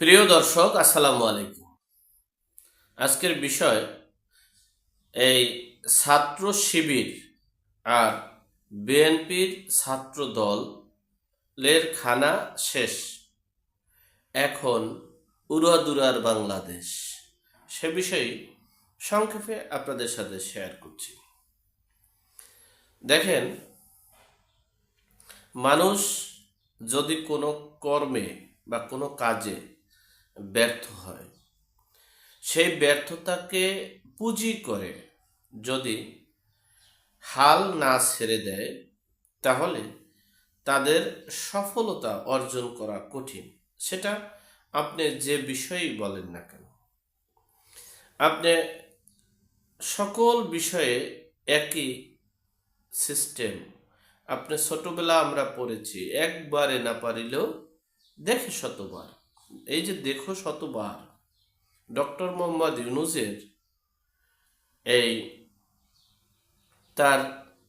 প্রিয় দর্শক, আসসালামু আলাইকুম। আজকের বিষয় এই ছাত্র শিবির আর বিএনপির ছাত্র দলের খানা শেষ। এখন উড়াদুরার বাংলাদেশ। সে বিষয়ে সংক্ষেপে আপনাদের সাথে শেয়ার করছি। দেখেন, মানুষ যদি কোনো কর্মে বা কোনো কাজে ব্যর্থ হয়। সেই ব্যর্থতাকে পুঁজি করে যদি হাল না ছেড়ে দেয়, তাহলে তাদের সফলতা অর্জন করা কঠিন। সেটা আপনি যে বিষয়েই বলেন না কেন। আপনি সকল বিষয়ে একই সিস্টেম আপনি ছোটবেলা আমরা পড়েছি, একবারে না পারিলেও দেখে শতবার। এই যে দেখো শতবার, ডক্টর মোহাম্মদ ইউনুসের এই তার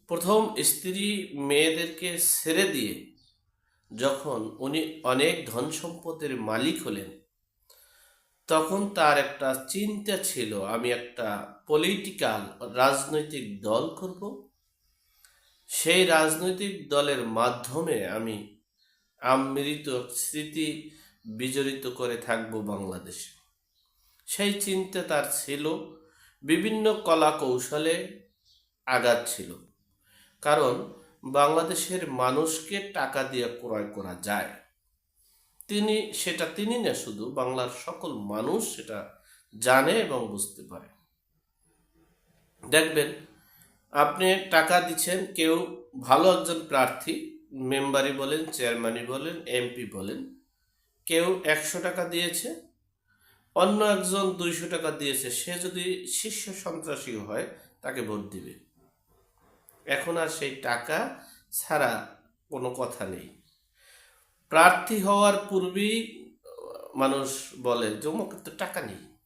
প্রথম স্ত্রী মেয়েদেরকে ছেড়ে দিয়ে যখন উনি অনেক ধন সম্পদের মালিক হলেন, তখন তার একটা চিন্তা ছিল, আমি একটা পলিটিক্যাল রাজনৈতিক দল করব। সেই রাজনৈতিক দলের মাধ্যমে আমি আমৃত স্মৃতি বিজড়িত করে থাকব বাংলাদেশে। সেই চিন্তা তার ছিল, বিভিন্ন কলা কৌশলে আঘাত ছিল। কারণ বাংলাদেশের মানুষকে টাকা দিয়ে ক্রয় করা যায়। তিনি, সেটা তিনি না শুধু, বাংলার সকল মানুষ সেটা জানে এবং বুঝতে পারে। দেখবেন, আপনি টাকা দিচ্ছেন, কেউ ভালো একজন প্রার্থী মেম্বারই বলেন, চেয়ারম্যানই বলেন, এমপি বলেন কেউ একশো টাকা দিয়েছে, অন্য একজন দুইশো টাকা দিয়েছে, সে যদি শীর্ষ সন্ত্রাসী হয়, তাকে ভোট দিবে। এখন আর সেই টাকা ছাড়া কোনো কথা নেই। প্রার্থী হওয়ার পূর্বেই মানুষ বলে অমুকের তো টাকা নেই।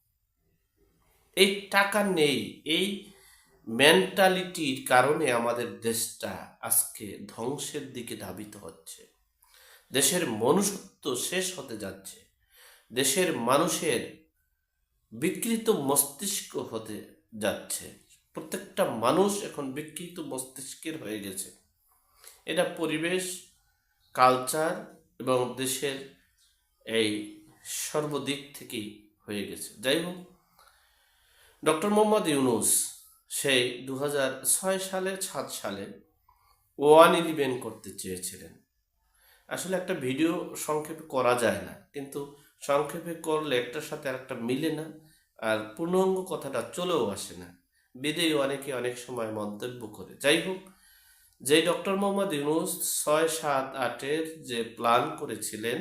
এই টাকা নেই, এই মেন্টালিটির কারণে আমাদের দেশটা আজকে ধ্বংসের দিকে ধাবিত হচ্ছে। দেশের মনুষ্যত্ব শেষ হতে যাচ্ছে। দেশের মানুষের বিকৃত মস্তিষ্ক হতে যাচ্ছে। প্রত্যেকটা মানুষ এখন বিকৃত মস্তিষ্কের হয়ে গেছে। এটা পরিবেশ কালচার এবং দেশের এই সর্বদিক থেকেই হয়ে গেছে। যাই হোক, ডক্টর মোহাম্মদ ইউনুস সেই দু সালে, সাত সালে ওয়ান ইলেভেন করতে চেয়েছিলেন। আসলে একটা ভিডিও সংক্ষেপে করা যায় না, কিন্তু সংক্ষেপে করলে একটার সাথে আরেকটা মিলে না, আর পূর্ণাঙ্গ কথাটা চলেও আসে না। বিদেয় অনেকে অনেক সময় মন্তব্য করে। যাই হোক, যে ডক্টর মোহাম্মদ ইউনুস ছয় সাত আটের যে প্ল্যান করেছিলেন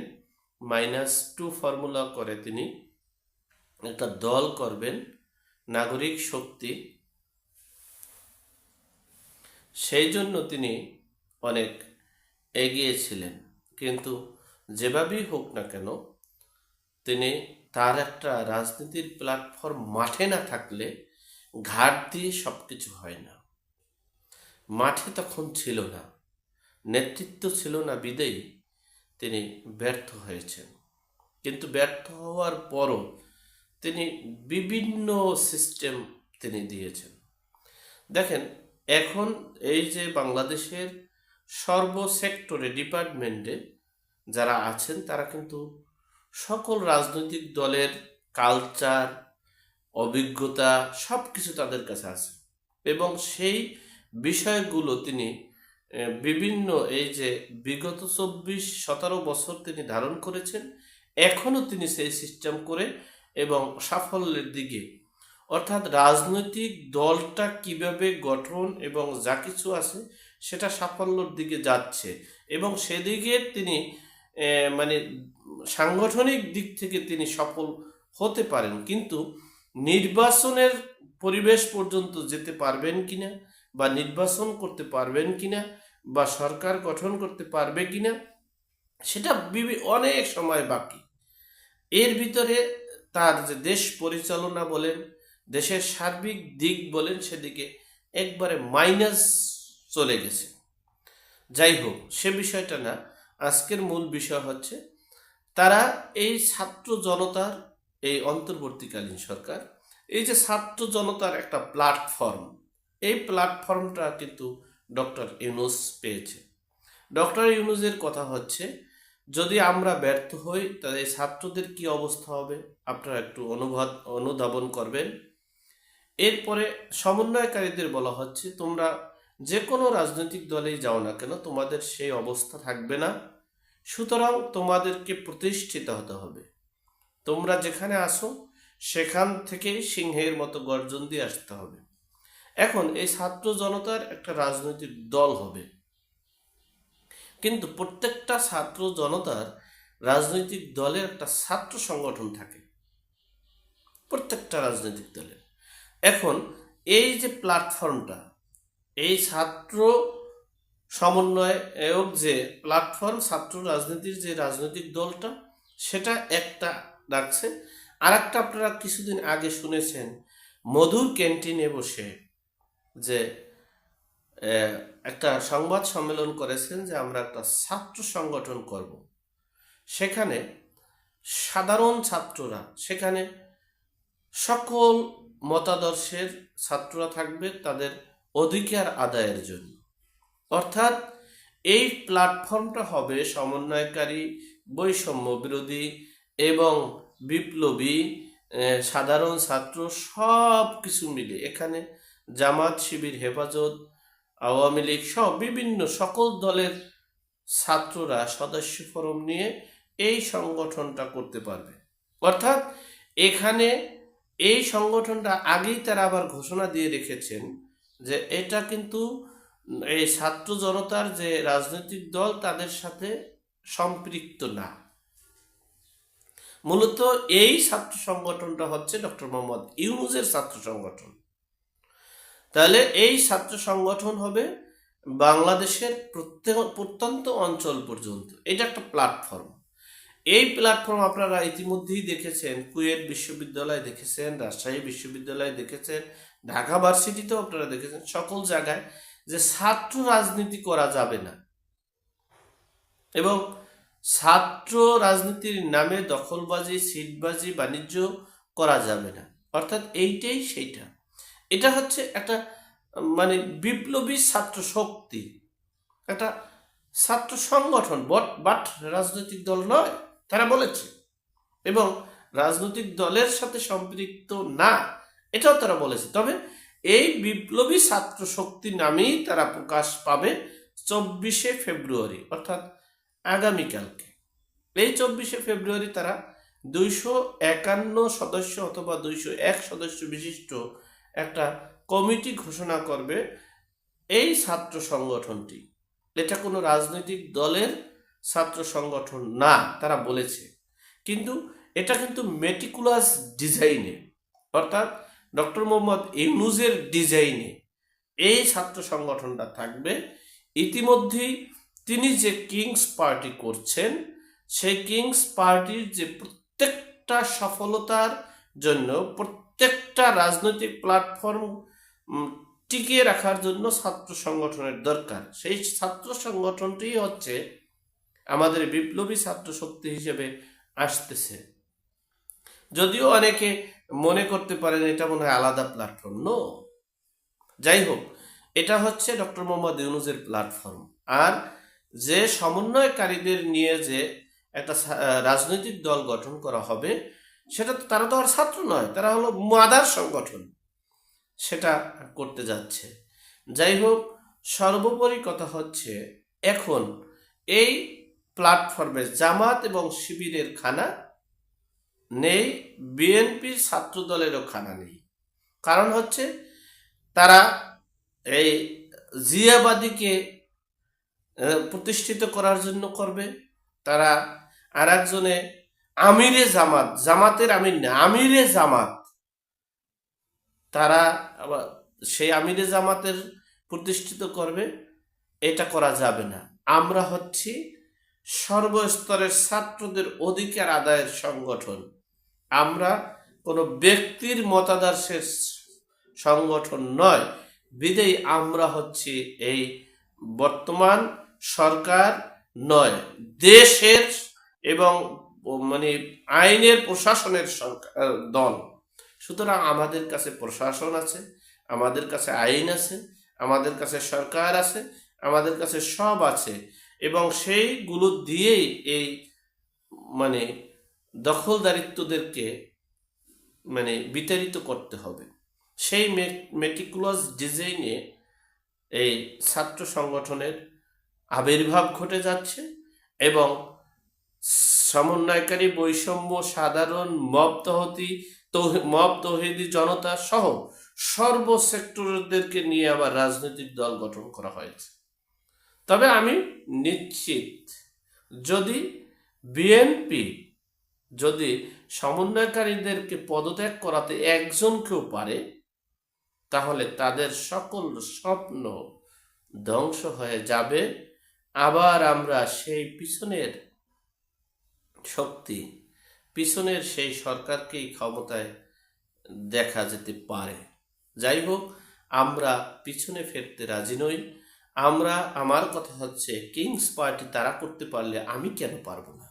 মাইনাস টু ফর্মুলা করে তিনি একটা দল করবেন, নাগরিক শক্তি, সেই জন্য তিনি অনেক এগিয়ে ছিলেন। কিন্তু যেভাবেই হোক না কেন, তিনি তার একটা রাজনীতির প্ল্যাটফর্ম মাঠে না থাকলে ঘাট দিয়ে সব কিছু হয় না। মাঠে তখন ছিল না, নেতৃত্ব ছিল না, বিদেয়ী তিনি ব্যর্থ হয়েছেন। কিন্তু ব্যর্থ হওয়ার পরও তিনি বিভিন্ন সিস্টেম তিনি দিয়েছেন। দেখেন, এখন এই যে বাংলাদেশের সর্ব সেক্টরে ডিপার্টমেন্টে যারা আছেন, তারা কিন্তু সকল রাজনৈতিক দলের কালচার, অভিজ্ঞতা সব কিছু তাদের কাছে আছে। এবং সেই বিষয়গুলো তিনি বিভিন্ন এই যে বিগত চব্বিশ, সতেরো বছর তিনি ধারণ করেছেন এখনও তিনি সেই সিস্টেম করে এবং সাফল্যের দিকে। অর্থাৎ রাজনৈতিক দলটা কীভাবে গঠন এবং যা কিছু আছে সেটা সাফল্যর দিকে যাচ্ছে। এবং সেদিকে তিনি মানে সাংগঠনিক দিক থেকে তিনি সফল হতে পারেন। কিন্তু নির্বাচনের পরিবেশ পর্যন্ত যেতে পারবেন কিনা, বা নির্বাচন করতে পারবেন কিনা, বা সরকার গঠন করতে পারবে কিনা, সেটা অনেক সময় বাকি। এর ভিতরে তার যে দেশ পরিচালনা বলেন, দেশের সার্বিক দিক বলেন, সেদিকে একবারে মাইনাস চলে গেছে। যাই হোক, সে বিষয়টা না, আজকের মূল বিষয় হচ্ছে, তারা এই ছাত্র জনতার, এই অন্তর্বর্তীকালীন সরকার, এই যে ছাত্র জনতার একটা প্ল্যাটফর্ম এই প্ল্যাটফর্মটা কিন্তু ডক্টর ইউনুস পেয়েছে। ডক্টর ইউনুসের কথা হচ্ছে, যদি আমরা ব্যর্থ হই, তাহলে এই ছাত্রদের কি অবস্থা হবে? আপনারা একটু অনুবাদ অনুধাবন করবেন। এরপরে সমন্বয়কারীদের বলা হচ্ছে, তোমরা যে কোনো রাজনৈতিক দলেই যাও না কেন, তোমাদের সেই অবস্থা থাকবে না। সুতরাং তোমাদেরকে প্রতিষ্ঠিত হতে হবে। তোমরা যেখানে আসো সেখান থেকেই সিংহের মতো গর্জন দিয়ে আসতে হবে। এখন এই ছাত্র জনতার একটা রাজনৈতিক দল হবে। কিন্তু প্রত্যেকটা ছাত্র জনতার রাজনৈতিক দলের একটা ছাত্র সংগঠন থাকে। প্রত্যেকটা রাজনৈতিক দলের। এখন এই যে প্ল্যাটফর্মটা এই ছাত্র সমন্বয়ক যে প্ল্যাটফর্ম ছাত্র রাজনীতির যে রাজনৈতিক দলটা, সেটা একটা ডাকছে। আর একটা আপনারা কিছুদিন আগে শুনেছেন, মধুর ক্যান্টিনে বসে যে একটা সংবাদ সম্মেলন করেছেন যে আমরা একটা ছাত্র সংগঠন করব। সেখানে সাধারণ ছাত্ররা, সেখানে সকল মতাদর্শের ছাত্ররা থাকবে, তাদের অধিকার আদায়ের জন্য। অর্থাৎ, এই প্ল্যাটফর্মটা হবে সমন্বয়কারী, বৈষম্য বিরোধী এবং বিপ্লবী সাধারণ ছাত্র সব কিছু মিলে। এখানে জামাত, শিবির, হেফাজত, আওয়ামী লীগ সহ বিভিন্ন সকল দলের ছাত্ররা সদস্য ফরম নিয়ে এই সংগঠনটা করতে পারবে। অর্থাৎ, এখানে এই সংগঠনটা আগেই তারা আবার ঘোষণা দিয়ে রেখেছেন যে এটা কিন্তু এই ছাত্র জনতার যে রাজনৈতিক দল তাদের সাথে সম্পৃক্ত না। মূলত এই ছাত্র সংগঠনটা হচ্ছে ডক্টর মোহাম্মদ ইউনুজের ছাত্র সংগঠন। তাহলে এই ছাত্র সংগঠন হবে বাংলাদেশের প্রত্যেক, প্রত্যন্ত অঞ্চল পর্যন্ত। এটা একটা প্ল্যাটফর্ম। এই প্ল্যাটফর্ম আপনারা ইতিমধ্যেই দেখেছেন কুয়েট বিশ্ববিদ্যালয় দেখেছেন, রাজশাহী বিশ্ববিদ্যালয় দেখেছেন ঢাকা ভার্সিটিতেও আপনারা দেখেছেন সকল জায়গায় যে ছাত্র রাজনীতি করা যাবে না। এবং ছাত্র রাজনীতির নামে দখলবাজি, সিটবাজি, বাণিজ্য করা যাবে না। অর্থাৎ এইটাই সেইটা। এটা হচ্ছে একটা মানে বিপ্লবী ছাত্র শক্তি। একটা ছাত্র সংগঠন, বট, বাট রাজনৈতিক দল নয়, তারা বলেছে। এবং রাজনৈতিক দলের সাথে সম্পৃক্ত না এটাও তারা বলেছে। তবে এই বিপ্লবী ছাত্র শক্তি নামেই তারা প্রকাশ পাবে চব্বিশে ফেব্রুয়ারি, অর্থাৎ আগামীকালকে এই চব্বিশে ফেব্রুয়ারি তারা দুইশো একান্ন সদস্য অথবা দুইশো এক সদস্য বিশিষ্ট একটা কমিটি ঘোষণা করবে এই ছাত্র সংগঠনটি। এটা কোনো রাজনৈতিক দলের ছাত্র সংগঠন না, তারা বলেছে। কিন্তু এটা কিন্তু মেটিকুলাস ডিজাইনে অর্থাৎ ডক্টর মোহাম্মদ ইউনুজের ডিজাইনে এই ছাত্র সংগঠনটা থাকবে। ইতিমধ্যেই তিনি যে কিংস পার্টি করছেন, সেই কিংস পার্টির যে প্রত্যেকটা সফলতার জন্য প্রত্যেকটা রাজনৈতিক প্ল্যাটফর্ম টিকিয়ে রাখার জন্য ছাত্র সংগঠনের দরকার। সেই ছাত্র সংগঠনটি হচ্ছে আমাদের বিপ্লবী ছাত্র শক্তি হিসেবে আসতেছে। যদিও অনেকে মনে করতে পারেন এটা মনে হয় আলাদা প্ল্যাটফর্ম নো যাই হোক, এটা হচ্ছে ডক্টর মোহাম্মদ ইউনুসের প্ল্যাটফর্ম আর যে সমন্বয়কারীদের নিয়ে যে একটা রাজনৈতিক দল গঠন করা হবে, সেটা তো তারা তো আর ছাত্র নয়, তারা হলো মাদার সংগঠন। সেটা করতে যাচ্ছে। যাই হোক, সর্বোপরি কথা হচ্ছে, এখন এই প্ল্যাটফর্মে জামাত এবং শিবিরের খানা নেই বিএনপির ছাত্র দলেরও খানা নেই। কারণ হচ্ছে, তারা এই জিয়াবাদীকে প্রতিষ্ঠিত করার জন্য করবে। তারা আর একজনে আমিরে জামাত, জামাতের আমির না, আমিরে জামাত। তারা সেই আমিরে জামাতের প্রতিষ্ঠিত করবে, এটা করা যাবে না। আমরা হচ্ছি সর্বস্তরের ছাত্রদের অধিকার আদায়ের সংগঠন। আমরা কোনো ব্যক্তির মতাদর্শের সংগঠন নয়। বিদেই আমরা হচ্ছে এই বর্তমান সরকার নয়। দেশের এবং মানে আইনের প্রশাসনের দল। সুতরাং আমাদের কাছে প্রশাসন আছে, আমাদের কাছে আইন আছে, আমাদের কাছে সরকার আছে, আমাদের কাছে সব আছে। এবং সেইগুলো দিয়েই এই মানে দখলদারিত্বদেরকে মানে বিতাড়িত করতে হবে। সেই মেটিকুলাস ডিজাইনে এই ছাত্র সংগঠনের আবির্ভাব ঘটে যাচ্ছে এবং সমন্বয়কারী বৈষম্য, সাধারণ, মব তহতি, তৌহি- মব তৌহিদি জনতা সহ সর্ব সেক্টরদেরকে নিয়ে আবার রাজনৈতিক দল গঠন করা হয়েছে। তবে আমি নিশ্চিত, যদি বিএনপি যদি সমন্বয়কারীদেরকে পদত্যাগ করাতে একজনকেও পারে, তাহলে তাদের সকল স্বপ্ন ধ্বংস হয়ে যাবে। আবার আমরা সেই পিছনের শক্তি, পিছনের সেই সরকারকেই ক্ষমতায় দেখা যেতে পারে। যাই হোক, আমরা পিছনে ফেরতে রাজি নই। আমরা, আমার কথা হচ্ছে কিংস পার্টি তারা করতে পারলে আমি কেন পারব না?